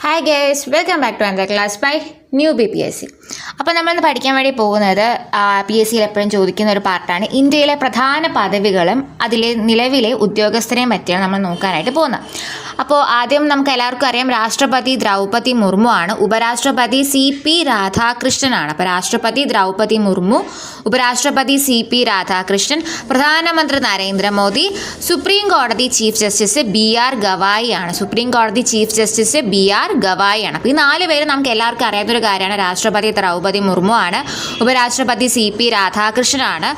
Hi guys, welcome back to another class. Bye. New B P S C. അപ്പോൾ നമ്മളിന്ന് പഠിക്കാൻ വേണ്ടി പോകുന്നത് പി എസ് സിയിൽ എപ്പോഴും ചോദിക്കുന്ന ഒരു പാർട്ടാണ്. ഇന്ത്യയിലെ പ്രധാന പദവികളും അതിലെ നിലവിലെ ഉദ്യോഗസ്ഥരെയും പറ്റിയാണ് നമ്മൾ നോക്കാനായിട്ട് പോകുന്നത്. അപ്പോൾ ആദ്യം നമുക്ക് എല്ലാവർക്കും അറിയാം രാഷ്ട്രപതി ദ്രൗപതി മുർമു ആണ്. ഉപരാഷ്ട്രപതി സി പി രാധാകൃഷ്ണനാണ് അപ്പോൾ രാഷ്ട്രപതി ദ്രൗപതി മുർമു ഉപരാഷ്ട്രപതി സി പി രാധാകൃഷ്ണൻ പ്രധാനമന്ത്രി നരേന്ദ്രമോദി സുപ്രീം കോടതി chief justice B R Gavai ആണ്. സുപ്രീം കോടതി chief justice B R Gavai ആണ്. അപ്പോൾ ഈ നാല് പേര് നമുക്ക് എല്ലാവർക്കും അറിയാവുന്ന കാര്യമാണ്. രാഷ്ട്രപതി ദ്രൗപതി മുർമു ആണ്. ഉപരാഷ്ട്രപതി സി പി രാധാകൃഷ്ണനാണ്.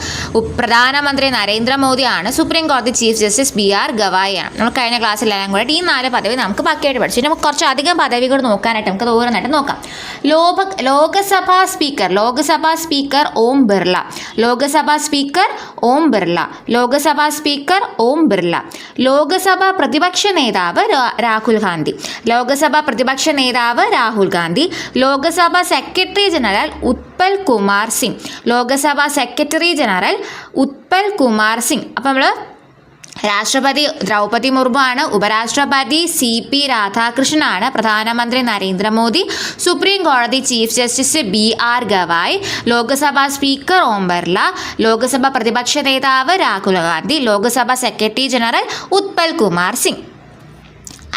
പ്രധാനമന്ത്രി നരേന്ദ്രമോദിയാണ്. സുപ്രീം കോടതി chief justice B R Gavai ആണ് നമ്മൾ കഴിഞ്ഞ ക്ലാസ്സിലെല്ലാം കൂടെ ഈ നാല് പദവി നമുക്ക് ബാക്കിയായിട്ട് പഠിച്ചു. നമുക്ക് കുറച്ച് അധികം പദവികൾ നോക്കാനായിട്ട് നമുക്ക് ഓരോന്നായിട്ട് നോക്കാം. Lok Lok Sabha speaker Lok Sabha speaker Om Birla. Lok Sabha speaker Om Birla. Lok Sabha speaker Om Birla. Lok Sabha പ്രതിപക്ഷ നേതാവ് രാഹുൽ ഗാന്ധി. ലോകസഭാ പ്രതിപക്ഷ നേതാവ് Rahul Gandhi. Lok Sabha secretary general Utpal Kumar Singh. Lok Sabha secretary general Utpal Kumar Singh. അപ്പം നമ്മൾ രാഷ്ട്രപതി ദ്രൗപതി മുർമു ആണ് ഉപരാഷ്ട്രപതി C P രാധാകൃഷ്ണനാണ് പ്രധാനമന്ത്രി നരേന്ദ്രമോദി സുപ്രീം കോടതി chief justice B R Gavai Lok Sabha speaker Om Birla Lok Sabha പ്രതിപക്ഷ നേതാവ് രാഹുൽ ഗാന്ധി ലോക്സഭ സെക്രട്ടറി ജനറൽ ഉത്പൽ കുമാർ സിംഗ്.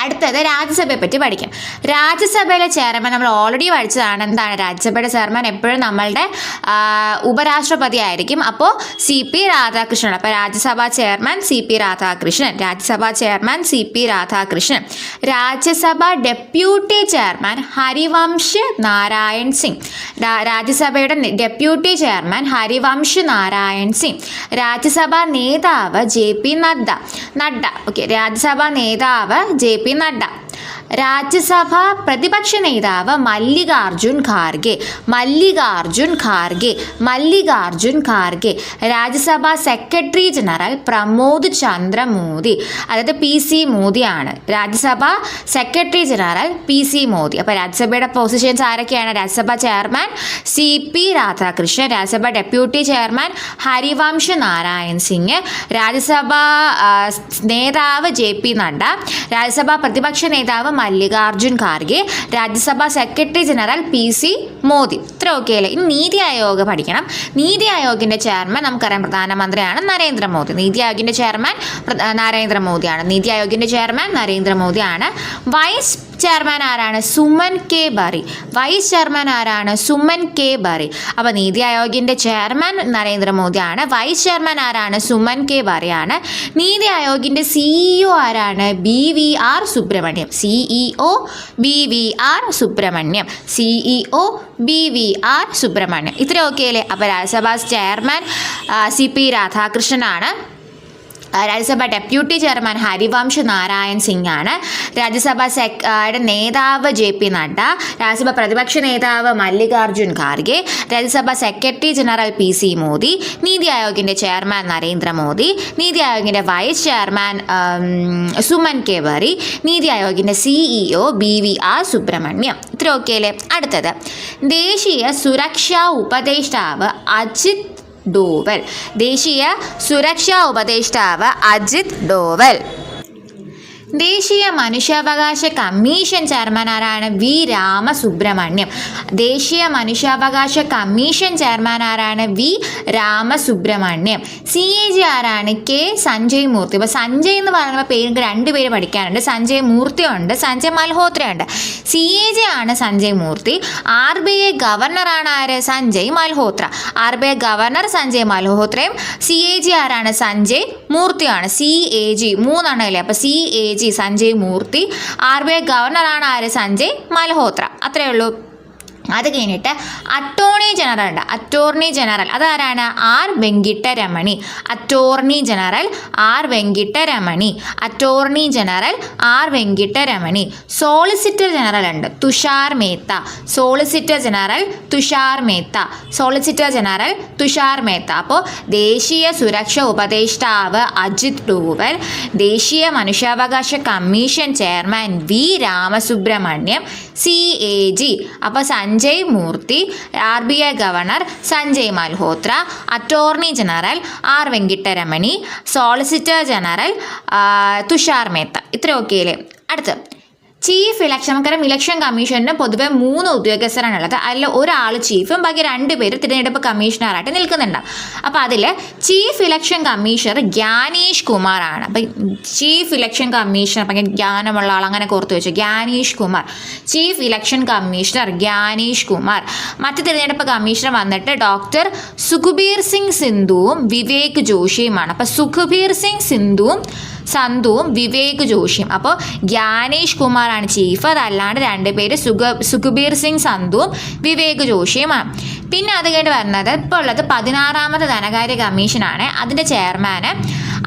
അടുത്തത് രാജ്യസഭയെ പറ്റി പഠിക്കാം. രാജ്യസഭയിലെ ചെയർമാൻ നമ്മൾ ഓൾറെഡി പഠിച്ചതാണ്. എന്താണ്? രാജ്യസഭയുടെ ചെയർമാൻ എപ്പോഴും നമ്മളുടെ ഉപരാഷ്ട്രപതി ആയിരിക്കും അപ്പോൾ സി പി രാധാകൃഷ്ണൻ അപ്പോൾ Rajya Sabha chairman C P Radhakrishnan. Rajya Sabha chairman C P Radhakrishnan. Rajya Sabha deputy chairman Harivansh Narayan Singh. രാജ്യസഭയുടെ deputy chairman Harivansh Narayan Singh. Rajya Sabha നേതാവ് J P Nadda. Nadda. Okay Rajya Sabha നേതാവ് J P Nadda Rajya Sabha പ്രതിപക്ഷ നേതാവ് Mallikarjun Kharge Mallikarjun Kharge Mallikarjun Kharge Rajya Sabha secretary general Pramod Chandra Modi അതായത് P C മോദിയാണ്. Rajya Sabha secretary general P C Modi. അപ്പോൾ രാജ്യസഭയുടെ positions ആരൊക്കെയാണ്? Rajya Sabha chairman C P Radhakrishnan Rajya Sabha deputy chairman Harivansh Narayan Singh Rajya Sabha നേതാവ് J P Nadda Rajya Sabha പ്രതിപക്ഷ നേതാവ് Mallikarjun Kharge Rajya Sabha secretary general P C Modi. ഇത്ര okay അല്ലേ? ഇനി നീതി ആയോഗ് പഠിക്കണം. നീതി ആയോഗിന്റെ ചെയർമാൻ നമുക്കറിയാം പ്രധാനമന്ത്രിയാണ് നരേന്ദ്രമോദി. നീതി ആയോഗിന്റെ ചെയർമാൻ നരേന്ദ്രമോദിയാണ്. നീതി ആയോഗിന്റെ ചെയർമാൻ നരേന്ദ്രമോദിയാണ്. വൈസ് ചെയർമാൻ ആരാണ്? Suman K. Bery. Vice chairman ആരാണ്? സുമൻ കെ. ബറി. അപ്പോൾ നീതി ആയോഗിന്റെ ചെയർമാൻ നരേന്ദ്രമോദിയാണ്. വൈസ് ചെയർമാൻ ആരാണ്? സുമൻ കെ. ബറിയാണ്. നീതി ആയോഗിന്റെ സിഇഒ ആരാണ്? B V R Subrahmanyam. CEO B V R Subrahmanyam. CEO B V R Subrahmanyam ഇത്ര ഓക്കെ അല്ലേ അപ്പോൾ രാജ്യസഭാ ചെയർമാൻ സി പി രാധാകൃഷ്ണനാണ്. രാജ്യസഭ ഡെപ്യൂട്ടി ചെയർമാൻ ഹരിവംശ് നാരായൺ സിംഗ് ആണ് രാജ്യസഭ സെക് നേതാവ് ജെ പി നഡ്ഡ രാജ്യസഭ പ്രതിപക്ഷ നേതാവ് Mallikarjun Kharge Rajya Sabha secretary general P C Modi Niti ആയോഗിന്റെ chairman Narendra Modi നീതി ആയോഗിന്റെ വൈസ് ചെയർമാൻ സുമൻ കെവറി നീതി ആയോഗിന്റെ CEO B V R Subrahmanyam. ഇത്ര അടുത്തത്. ദേശീയ സുരക്ഷാ ഉപദേഷ്ടാവ് അജിത് ഡോവൽ. ദേശീയ സുരക്ഷാ ഉപദേഷ്ടാവ് അജിത് ഡോവൽ. ദേശീയ മനുഷ്യാവകാശ കമ്മീഷൻ ചെയർമാൻ ആരാണ്? വി. രാമസുബ്രഹ്മണ്യം. ദേശീയ മനുഷ്യാവകാശ കമ്മീഷൻ ചെയർമാൻ ആരാണ്? V. Ramasubramanian. C. A. G ആരാണ്? കെ. സഞ്ജയ് മൂർത്തി. അപ്പോൾ സഞ്ജയ് എന്ന് പറയുമ്പോൾ പേര് രണ്ട് പേര് പഠിക്കാനുണ്ട്. സഞ്ജയ് മൂർത്തി ഉണ്ട്. സഞ്ജയ് മൽഹോത്ര ഉണ്ട്. സി. എ. ജി ആണ് Sanjay Murthy. R. B. I ഗവർണറാണ് ആര്? Sanjay Malhotra. R. B. I governor Sanjay മൽഹോത്രയും C. A. G ആരാണ്? സഞ്ജയ് മൂർത്തിയാണ് സി. എ. ജി. മൂന്നെണ്ണം അല്ലേ? അപ്പോൾ C. A. G Sanjay Murthy R B I ഗവർണറാണ് ആര് സഞ്ജയ് മൽഹോത്ര. അത്രയേ ഉള്ളൂ. അത് കഴിഞ്ഞിട്ട് അറ്റോർണി ജനറൽ ഉണ്ട്. അറ്റോർണി ജനറൽ അതാരാണ്? R Venkataramani attorney general R Venkataramani attorney general R Venkataramani solicitor general ഉണ്ട്. Tushar Mehta. Solicitor general Tushar Mehta. Solicitor general Tushar Mehta. അപ്പോൾ ദേശീയ സുരക്ഷ ഉപദേഷ്ടാവ് അജിത് ഡോവൽ ദേശീയ മനുഷ്യാവകാശ commission chairman V Ramasubramanian C A G അപ്പോൾ Sanjay Murthy R B I governor Sanjay Malhotra attorney general R Venkataramani solicitor general Tushar Mehta. ഇത്ര okay അല്ലേ അടുത്ത് ചീഫ് ഇലക്ഷൻ നമുക്കറിയാം ഇലക്ഷൻ കമ്മീഷന് പൊതുവെ മൂന്ന് ഉദ്യോഗസ്ഥരാണ് ഉള്ളത് അതിൽ ഒരാൾ ചീഫും ബാക്കി രണ്ട് പേര് തിരഞ്ഞെടുപ്പ് കമ്മീഷണറായിട്ട് നിൽക്കുന്നുണ്ട്. അപ്പോൾ അതിൽ ചീഫ് ഇലക്ഷൻ കമ്മീഷണർ ജ്ഞാനേഷ് കുമാറാണ് അപ്പം ചീഫ് ഇലക്ഷൻ കമ്മീഷണർ അപ്പം ജ്ഞാനമുള്ള ആൾ അങ്ങനെ കോർത്ത് വെച്ചു. Gyanesh Kumar chief election commissioner Gyanesh Kumar മറ്റ് തിരഞ്ഞെടുപ്പ് കമ്മീഷണർ വന്നിട്ട് ഡോക്ടർ സുഖബീർ സിംഗ് സിന്ധുവും വിവേക് ജോഷിയുമാണ്. അപ്പം സുഖബീർ സിംഗ് സിന്ധുവും സന്ധുവും വിവേക് ജോഷിയും അപ്പോൾ ജ്ഞാനേഷ് കുമാറാണ് ചീഫ് അതല്ലാണ്ട് രണ്ടുപേര് സുഖ സുഖബീർ സിംഗ് സന്ധുവും വിവേക് ജോഷിയുമാണ് പിന്നെ അത് കേട്ട് വരുന്നത് ഇപ്പോൾ ഉള്ളത് പതിനാറാമത് ധനകാര്യ കമ്മീഷനാണ്. അതിന്റെ ചെയർമാന്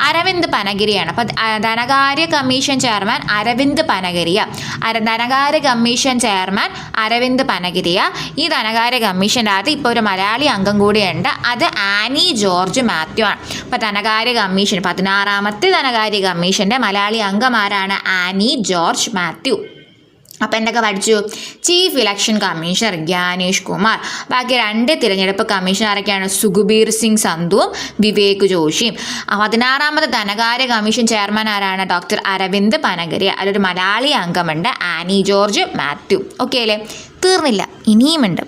അരവിന്ദ് പനഗിരിയാണ്. അപ്പം ധനകാര്യ കമ്മീഷൻ ചെയർമാൻ അരവിന്ദ് പനഗിരിയ. അര ധനകാര്യ കമ്മീഷൻ ചെയർമാൻ അരവിന്ദ് പനഗിരിയ. ഈ ധനകാര്യ കമ്മീഷന്റെ അകത്ത് ഇപ്പോൾ ഒരു മലയാളി അംഗം കൂടിയുണ്ട്. അത് ആനി ജോർജ് മാത്യു ആണ്. അപ്പോൾ ധനകാര്യ കമ്മീഷൻ പതിനാറാമത്തെ ധനകാര്യ കമ്മീഷന്റെ മലയാളി അംഗം ആനി ജോർജ് മാത്യു. അപ്പോൾ എന്തൊക്കെ പഠിച്ചു? Chief election commissioner Gyanesh Kumar ബാക്കി രണ്ട് തിരഞ്ഞെടുപ്പ് കമ്മീഷണർ ആരൊക്കെയാണ് സുഖബീർ സിംഗ് സന്ധുവും വിവേക് ജോഷിയും. പതിനാറാമത് ധനകാര്യ കമ്മീഷൻ ചെയർമാൻ ആരാണ്? ഡോക്ടർ അരവിന്ദ് പനഗരി അതിലൊരു മലയാളി അംഗമുണ്ട് ആനി ജോർജ് മാത്യു. ഓക്കെ അല്ലേ? തീർന്നില്ല. ഇനിയുമുണ്ട്.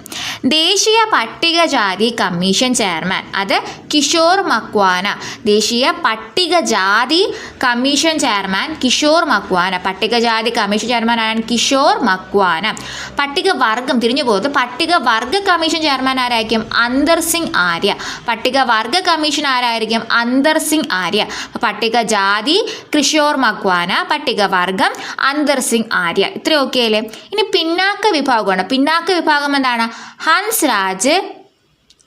ദേശീയ പട്ടികജാതി കമ്മീഷൻ ചെയർമാൻ അത് കിഷോർ മക്വാന. ദേശീയ പട്ടികജാതി കമ്മീഷൻ ചെയർമാൻ കിഷോർ മക്വാന. പട്ടികജാതി കമ്മീഷൻ ചെയർമാൻ ആരാണ് കിഷോർ മക്വാന. പട്ടികവർഗം തിരിഞ്ഞു പോകുന്നത് പട്ടികവർഗ കമ്മീഷൻ ചെയർമാൻ ആരായിരിക്കും? അന്തർ സിംഗ് ആര്യ. പട്ടികവർഗ കമ്മീഷൻ ആരായിരിക്കും? അന്തർ സിംഗ് ആര്യ. പട്ടികജാതി കിഷോർ മക്വാന പട്ടികവർഗം അന്തർ സിംഗ് ആര്യ. ഇത്ര ഓക്കെ അല്ലേ ഇനി പിന്നാക്ക വിഭാഗമാണ് പിന്നാക്ക വിഭാഗം എന്താണ്? ഹൻസ് രാജ്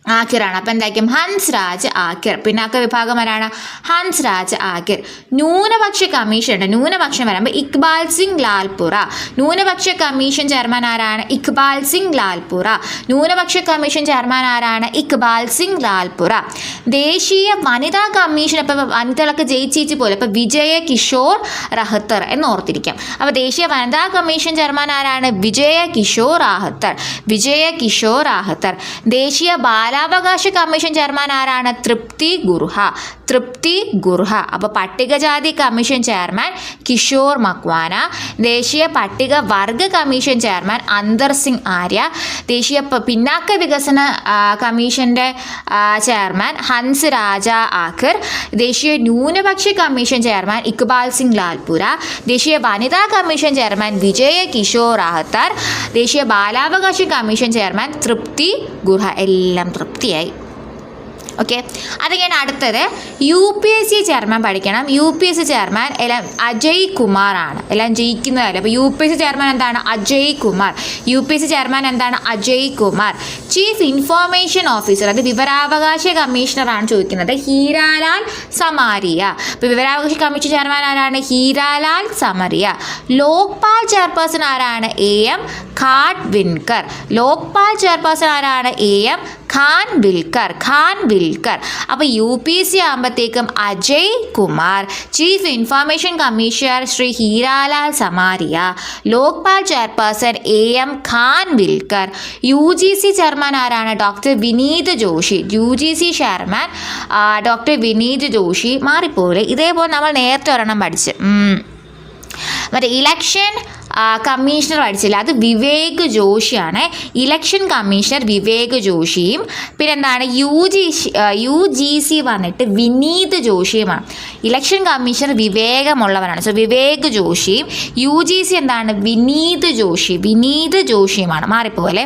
ആക്കിറാണ്. അപ്പം എന്തായിരിക്കും? ഹൻസ് രാജ് ആക്കിർ. പിന്നാക്ക വിഭാഗം ആരാണ്? ഹൻസ് രാജ് ആക്കിർ. ന്യൂനപക്ഷ കമ്മീഷൻ ഉണ്ട്. ന്യൂനപക്ഷം വരുമ്പോൾ ഇക്ബാൽ സിംഗ് ലാൽപുറ. ന്യൂനപക്ഷ കമ്മീഷൻ ചെയർമാൻ ആരാണ്? ഇക്ബാൽ സിംഗ് ലാൽപുറ. ന്യൂനപക്ഷ കമ്മീഷൻ ചെയർമാൻ ആരാണ്? ഇക്ബാൽ സിംഗ് ലാൽപുറ. ദേശീയ വനിതാ കമ്മീഷൻ ഇപ്പം വനിതകളൊക്കെ ജയിച്ചേച്ച് പോലെ ഇപ്പം വിജയ കിഷോർ റഹത്തർ എന്ന് ഓർത്തിരിക്കാം. അപ്പോൾ ദേശീയ വനിതാ കമ്മീഷൻ ചെയർമാൻ ആരാണ്? വിജയ കിഷോർ റാഹത്തർ. വിജയ കിഷോർ റാഹത്തർ. ദേശീയ ബാലാവകാശ കമ്മീഷൻ ചെയർമാൻ ആരാണ്? തൃപ്തി ഗുർഹ. തൃപ്തി ഗുർഹ. അപ്പോൾ പട്ടികജാതി കമ്മീഷൻ ചെയർമാൻ കിഷോർ മക്വാന. ദേശീയ പട്ടിക വർഗ കമ്മീഷൻ ചെയർമാൻ അന്തർ സിംഗ് ആര്യ. ദേശീയ പിന്നാക്ക വികസന കമ്മീഷന്റെ ചെയർമാൻ ഹൻസ് രാജ ആഖിർ. ദേശീയ ന്യൂനപക്ഷ കമ്മീഷൻ ചെയർമാൻ ഇക്ബാൽ സിംഗ് ലാൽപുര. ദേശീയ വനിതാ കമ്മീഷൻ ചെയർമാൻ വിജയ കിഷോർ റാഹത്തർ ദേശീയ ബാലാവകാശ കമ്മീഷൻ ചെയർമാൻ തൃപ്തി ഗുർഹ. എല്ലാം തൃപ്തിയായി. ഓക്കെ അത് കഴിഞ്ഞ് അടുത്തത്. U P S C chairman പഠിക്കണം. U P S C chairman എല്ലാം അജയ് കുമാറാണ് എല്ലാം ജയിക്കുന്നതല്ല അപ്പോൾ U P S C chairman എന്താണ്? Ajay Kumar. U P S C chairman എന്താണ്? Ajay Kumar. Chief information officer അത് വിവരാവകാശ കമ്മീഷണറാണ് ചോദിക്കുന്നത്. ഹീരാലാൽ സമാരിയ. അപ്പോൾ വിവരാവകാശ കമ്മീഷൻ ചെയർമാൻ ആരാണ്? ഹീരാലാൽ സമരിയ. ലോക്പാൽ ചെയർപേഴ്സൺ ആരാണ്? A M Khanwilkar Lokpal chairperson ആരാണ്? A M Khanwilkar Khanwilkar. അപ്പോൾ യു പി സി ആകുമ്പോഴത്തേക്കും Ajay Kumar chief information commissioner Shri Hiralal Samariya Lokpal chairperson A M Khanwilkar U G C chairman ആരാണ്? Doctor Vineet Joshi. U G C chairman doctor Vineet Joshi മാറിപ്പോലെ ഇതേപോലെ നമ്മൾ നേരത്തെ ഒരെണ്ണം പഠിച്ച്. മറ്റേ election commissioner അടിച്ചില്ല അത് വിവേക് ജോഷിയാണ്. ഇലക്ഷൻ കമ്മീഷണർ വിവേക് ജോഷിയും പിന്നെന്താണ് U G U G C വന്നിട്ട് വിനീത് ജോഷിയുമാണ്. ഇലക്ഷൻ കമ്മീഷണർ വിവേകമുള്ളവരാണ് സോ വിവേക് ജോഷിയും യു ജി സി എന്താണ്? വിനീത് ജോഷി വിനീത് ജോഷിയുമാണ്. മാറിപ്പോലെ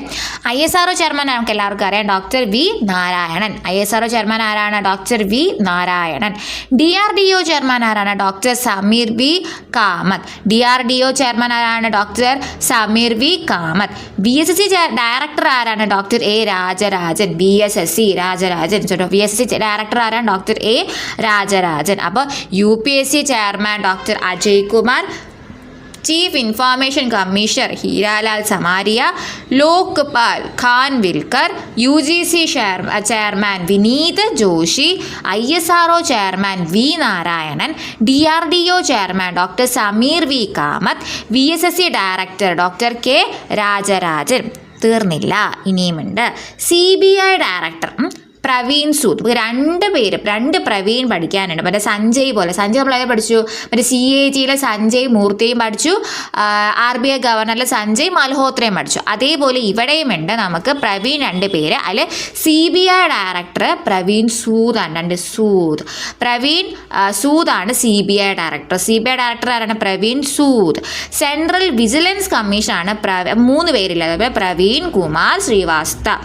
I S R O chairman നമുക്ക് എല്ലാവർക്കും അറിയാം. Doctor V Narayanan. I S R O chairman ആരാണ്? Doctor V Narayanan. D R D O chairman ആരാണ്? Doctor Sameer B Kamat. D R D O chairman ആരാണ്? Doctor Sameer V Kamath? B S S C director ആരാണ് doctor A Rajarajan? B S S C Rajarajan. ചോട്ടോ B S S C director ആരാണ് doctor A Rajarajan? അപ്പോൾ U P S C chairman doctor Ajay Kumar chief information commissioner Hiralal Samariya Lokpal Khanwilkar U G C chairman Vineet Joshi I S R O chairman V Narayanan D R D O chairman doctor Sameer V Kamat V S S C director doctor K Rajarajan. തീർന്നില്ല. ഇനിയുമുണ്ട്. C B I director. Praveen Sood. രണ്ട് പേര് രണ്ട് പ്രവീൺ പഠിക്കാനുണ്ട്. മറ്റേ സഞ്ജയ് പോലെ. സഞ്ജയ് നമ്മൾ ഏത് പഠിച്ചു. മറ്റേ സി എ ജിയിലെ സഞ്ജയ് മൂർത്തിയും പഠിച്ചു. ആർ ബി ഐ ഗവർണറിലെ സഞ്ജയ് മൽഹോത്രയും പഠിച്ചു. അതേപോലെ ഇവിടെയും ഉണ്ട് നമുക്ക് പ്രവീൺ രണ്ട് പേര്. അതിൽ C B I director Praveen സൂദാണ്. രണ്ട് Sood. Praveen സൂദാണ് C B I director. C B I director ആരാണ്? പ്രവീൺ സൂദ്. സെൻട്രൽ വിജിലൻസ് കമ്മീഷനാണ് പ്രവ മൂന്ന് പേരില്ല? Praveen Kumar Srivastava.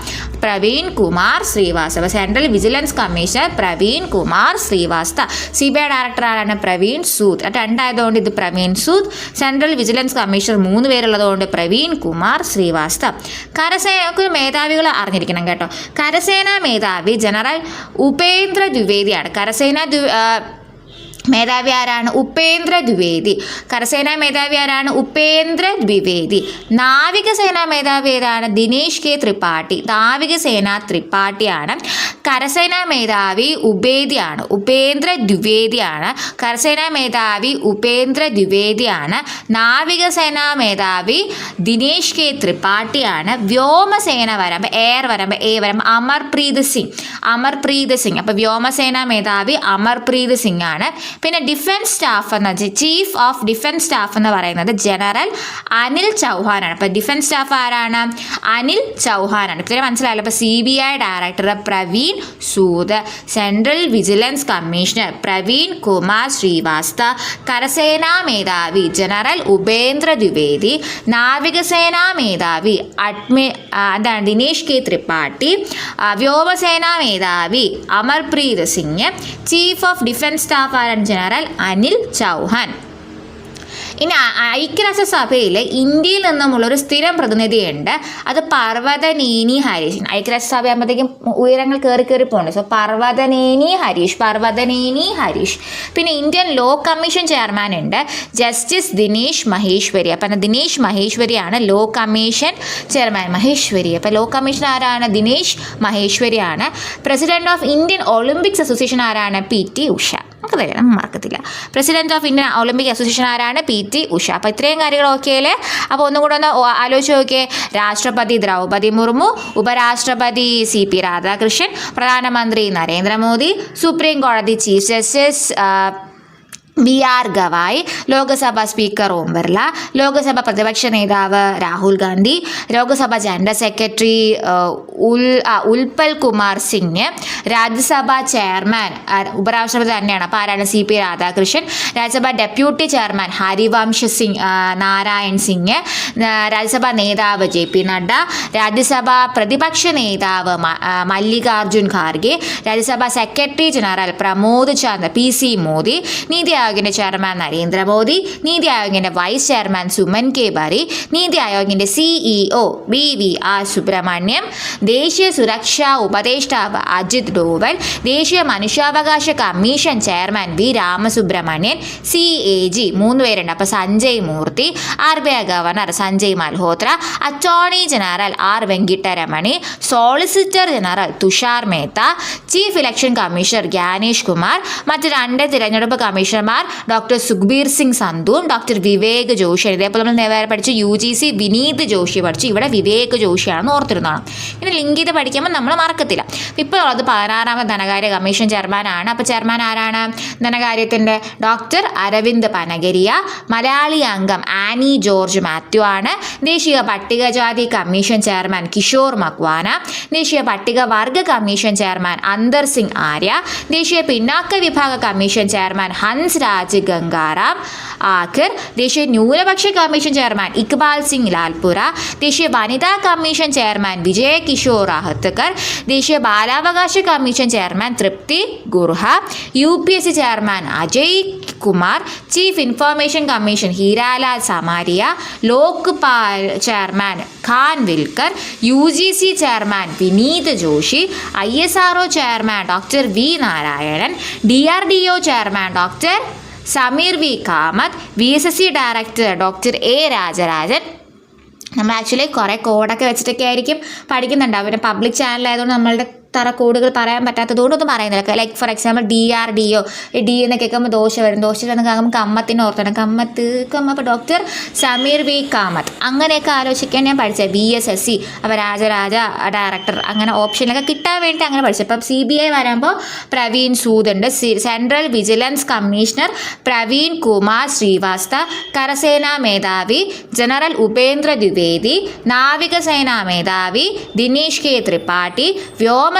Praveen Kumar Srivastava. Central vigilance commissioner Praveen Kumar Srivastava. C B I director ആരാണ് പ്രവീൺ സൂദ്. രണ്ടായതുകൊണ്ട് ഇത് Praveen Sood. Central vigilance commissioner മൂന്ന് പേരുള്ളതുകൊണ്ട് പ്രവീൺ കുമാർ ശ്രീവാസ്തവ. കരസേന മേധാവികൾ അറിഞ്ഞിരിക്കണം കേട്ടോ. കരസേനാ മേധാവി ജനറൽ ഉപേന്ദ്ര ദ്വിവേദിയാണ്. കരസേന മേധാവി ആരാണ്? ഉപേന്ദ്ര ദ്വിവേദി. കരസേനാ മേധാവി ആരാണ്? ഉപേന്ദ്ര ദ്വിവേദി. നാവികസേനാ മേധാവി ഏതാണ്? ദിനേശ് കെ ത്രിപാഠി. നാവികസേന ത്രിപാഠിയാണ്. കരസേനാ മേധാവി ഉപേദിയാണ്. ഉപേന്ദ്ര ദ്വിവേദിയാണ്. കരസേനാ മേധാവി ഉപേന്ദ്ര ദ്വിവേദിയാണ്. നാവികസേനാ മേധാവി ദിനേശ് കെ ത്രിപാഠിയാണ്. വ്യോമസേന വരമ്പ് എയർ വരമ്പ് എ വരമ്പ് അമർപ്രീത് സിംഗ്. അമർപ്രീത് സിംഗ്. അപ്പോൾ വ്യോമസേനാ മേധാവി അമർപ്രീത് സിംഗ് ആണ് പിന്നെ ഡിഫൻസ് സ്റ്റാഫ് എന്ന ചീഫ് ഓഫ് ഡിഫൻസ് സ്റ്റാഫ് എന്ന് പറയുന്നത് ജനറൽ അനിൽ ചൗഹാനാണ്. അപ്പോൾ ഡിഫൻസ് സ്റ്റാഫ് ആരാണ്? അനിൽ ചൗഹാനാണ്. ഇത്രയും മനസ്സിലായല്ലോ. അപ്പോൾ C B I director Praveen Sood central vigilance commissioner Praveen Kumar Srivastava കരസേനാ മേധാവി ജനറൽ ഉപേന്ദ്ര ദ്വിവേദി നാവികസേനാ മേധാവി അഡ്മി എന്താണ് ദിനേഷ് കെ ത്രിപാഠി വ്യോമസേനാ മേധാവി Amarpreet Singh chief of defence staff ആരാണ്? ജനറൽ അനിൽ ചൗഹാൻ. ഇനി ഐക്യരാഷ്ട്രസഭയിലെ ഇന്ത്യയിൽ നിന്നുമുള്ളൊരു സ്ഥിരം പ്രതിനിധിയുണ്ട്. അത് പർവതനേനി ഹരീഷ്. ഐക്യരാഷ്ട്രസഭ ആകുമ്പോഴത്തേക്കും ഉയരങ്ങൾ കയറി കയറി പോകുന്നുണ്ട് സോ പർവതനേനി ഹരീഷ് പർവതനേനി ഹരീഷ്. പിന്നെ ഇന്ത്യൻ ലോ കമ്മീഷൻ ചെയർമാൻ ഉണ്ട് ജസ്റ്റിസ് ദിനേശ് മഹേശ്വരി. അപ്പം ദിനേശ് മഹേശ്വരിയാണ് ലോ കമ്മീഷൻ ചെയർമാൻ. മഹേശ്വരി. അപ്പോൾ ലോ കമ്മീഷൻ ആരാണ്? Dinesh മഹേശ്വരിയാണ്. President of Indian Olympics association ആരാണ്? P T Usha. നമുക്ക് വരണം മറക്കത്തില്ല. President of Indian Olympic association ആരാണ്? P T Usha. അപ്പോൾ ഇത്രയും കാര്യങ്ങൾ ഓക്കെയല്ലേ അപ്പോൾ ഒന്നും കൂടെ ഒന്ന് ആലോചിച്ച് നോക്കിയേ. രാഷ്ട്രപതി ദ്രൗപദി മുർമു ഉപരാഷ്ട്രപതി സി പി രാധാകൃഷ്ണൻ പ്രധാനമന്ത്രി നരേന്ദ്രമോദി സുപ്രീം കോടതി chief justice B R Gavai Lok Sabha speaker Om Birla Lok Sabha പ്രതിപക്ഷ നേതാവ് രാഹുൽ ഗാന്ധി ലോക്സഭാ ജനറൽ സെക്രട്ടറി ഉൽ ഉൽപൽ കുമാർ സിംഗ് രാജ്യസഭാ ചെയർമാൻ ഉപരാഷ്ട്രപതി തന്നെയാണ്. അപ്പോൾ ആരാണ് C P Radhakrishnan? Rajya Sabha deputy chairman Harivansh Singh Narayan Singh Rajya Sabha നേതാവ് ജെ പി നഡ്ഡ രാജ്യസഭ പ്രതിപക്ഷ നേതാവ് Mallikarjun Kharge Rajya Sabha secretary general Pramod Chandra P C Modi Niti ആയോഗിന്റെ chairman Narendra Modi നീതി ആയോഗിന്റെ vice chairman Suman K. Bery Niti ആയോഗിന്റെ CEO B V R Subrahmanyam ദേശീയ സുരക്ഷാ ഉപദേഷ്ടാവ് അജിത് ഡോവൽ ദേശീയ മനുഷ്യാവകാശ commission chairman V Ramasubramanian C A G മൂന്ന് പേരുണ്ട്. അപ്പോൾ Sanjay Murthy R B I governor Sanjay Malhotra attorney general R Venkataramani solicitor general Tushar Mehta chief election commissioner Gyanesh Kumar മറ്റ് രണ്ട് തിരഞ്ഞെടുപ്പ് കമ്മീഷണർമാർ ഡോക്ടർ സുഖ്ബീർ സിംഗ് സന്ധുവും ഡോക്ടർ വിവേക് ജോഷി ഇതേപോലെ നമ്മൾ നേരെ പഠിച്ചു U G C Vineet Joshi പഠിച്ചു. ഇവിടെ വിവേക് ജോഷിയാണെന്ന് ഓർത്തിരുന്നോണം. ഇനി ലിങ്ക് ചെയ്ത് പഠിക്കുമ്പോൾ നമ്മൾ മറക്കത്തില്ല. ഇപ്പോൾ ഉള്ളത് പതിനാറാമത് ധനകാര്യ കമ്മീഷൻ ചെയർമാനാണ്. അപ്പോൾ ചെയർമാൻ ആരാണ്? ധനകാര്യത്തിന്റെ ഡോക്ടർ അരവിന്ദ് പനഗരിയ മലയാളി അംഗം ആനി ജോർജ് മാത്യു ആണ്. ദേശീയ പട്ടികജാതി കമ്മീഷൻ ചെയർമാൻ കിഷോർ മക്വാന. ദേശീയ പട്ടികവർഗ കമ്മീഷൻ ചെയർമാൻ അന്തർ സിംഗ് ആര്യ. ദേശീയ പിന്നാക്ക വിഭാഗ കമ്മീഷൻ ചെയർമാൻ ഹൻസ് രാജ് ഗംഗാറാം ആഖിർ ദേശീയ ന്യൂനപക്ഷ കമ്മീഷൻ ചെയർമാൻ ഇക്ബാൽ സിംഗ് ലാൽപുര ദേശീയ വനിതാ കമ്മീഷൻ ചെയർമാൻ വിജയ കിഷോർ റാഹത്കർ ദേശീയ ബാലാവകാശ commission chairman Trupti Gurha U P S C chairman Ajay Kumar chief information commission Hiralal Samariya Lokpal chairman Khanwilkar U G C chairman Vineet Joshi I S R O chairman doctor V Narayanan D R D O chairman doctor Sameer V Kamat V S S C director doctor A Rajarajan. നമ്മൾ actually കുറേ കോഡൊക്കെ വെച്ചിട്ടൊക്കെ ആയിരിക്കും പഠിക്കുന്നുണ്ടാവും പിന്നെ public ചാനലായതുകൊണ്ട് നമ്മളുടെ തറ കോഡുകൾ പറയാൻ പറ്റാത്തതുകൊണ്ട് ഒന്നും പറയുന്നില്ല. Like for example D R D O D എന്ന് കേൾക്കുമ്പോൾ ദോശ വരും. ദോശ എന്ന് കാണുമ്പോൾ കമ്മത്തിന് ഓർത്തണം കമ്മത്ത് കമ്മ അപ്പോൾ ഡോക്ടർ സമീർ വി കാമത്ത് അങ്ങനെയൊക്കെ ആലോചിക്കാൻ ഞാൻ പഠിച്ചത്. ബി എസ് എസ് സി അപ്പോൾ രാജരാജ ഡയറക്ടർ അങ്ങനെ ഓപ്ഷനൊക്കെ കിട്ടാൻ വേണ്ടി അങ്ങനെ പഠിച്ചത്. അപ്പം സി ബി ഐ വരുമ്പോൾ പ്രവീൺ സൂദ് ഉണ്ട് central vigilance commissioner Praveen Kumar Srivastava കരസേനാ മേധാവി ജനറൽ ഉപേന്ദ്ര ദ്വിവേദി നാവികസേനാ മേധാവി ദിനേഷ് കെ ത്രിപാഠി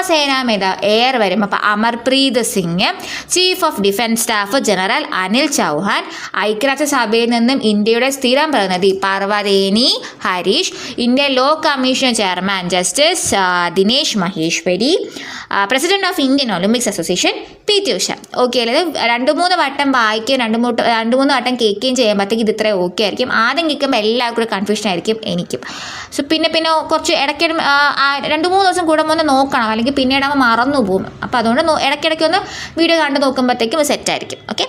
വ്യോമസേനാ മേധാവി എയർ വരും അപ്പോൾ Amarpreet Singh chief of defence staff general Anil Chauhan ഐക്യരാഷ്ട്രസഭയിൽ നിന്നും ഇന്ത്യയുടെ സ്ഥിരം പ്രതിനിധി Parvathaneni Harish India law commission chairman justice Dinesh Maheshwari president of Indian Olympics association P T Usha. Okay അല്ലേ? രണ്ട് മൂന്ന് വട്ടം വായിക്കുകയും രണ്ട് മൂന്ന് രണ്ട് മൂന്ന് വട്ടം കേൾക്കുകയും ചെയ്യുമ്പോഴത്തേക്ക് ഇത് ഇത്രയും ഓക്കെ ആയിരിക്കും. ആദ്യം കേൾക്കുമ്പോൾ എല്ലാവർക്കും കൺഫ്യൂഷൻ ആയിരിക്കും എനിക്കും. സോ പിന്നെ പിന്നെ കുറച്ച് ഇടയ്ക്ക് രണ്ട് മൂന്ന് ദിവസം കൂടുമ്പോൾ ഒന്ന് നോക്കണം. അല്ലെങ്കിൽ പിന്നീട് അവൻ മറന്നു പോകും അപ്പോൾ അതുകൊണ്ട് ഇടയ്ക്കിടയ്ക്ക് ഒന്ന് വീഡിയോ കണ്ട് നോക്കുമ്പോഴത്തേക്കും സെറ്റായിരിക്കും ഓക്കെ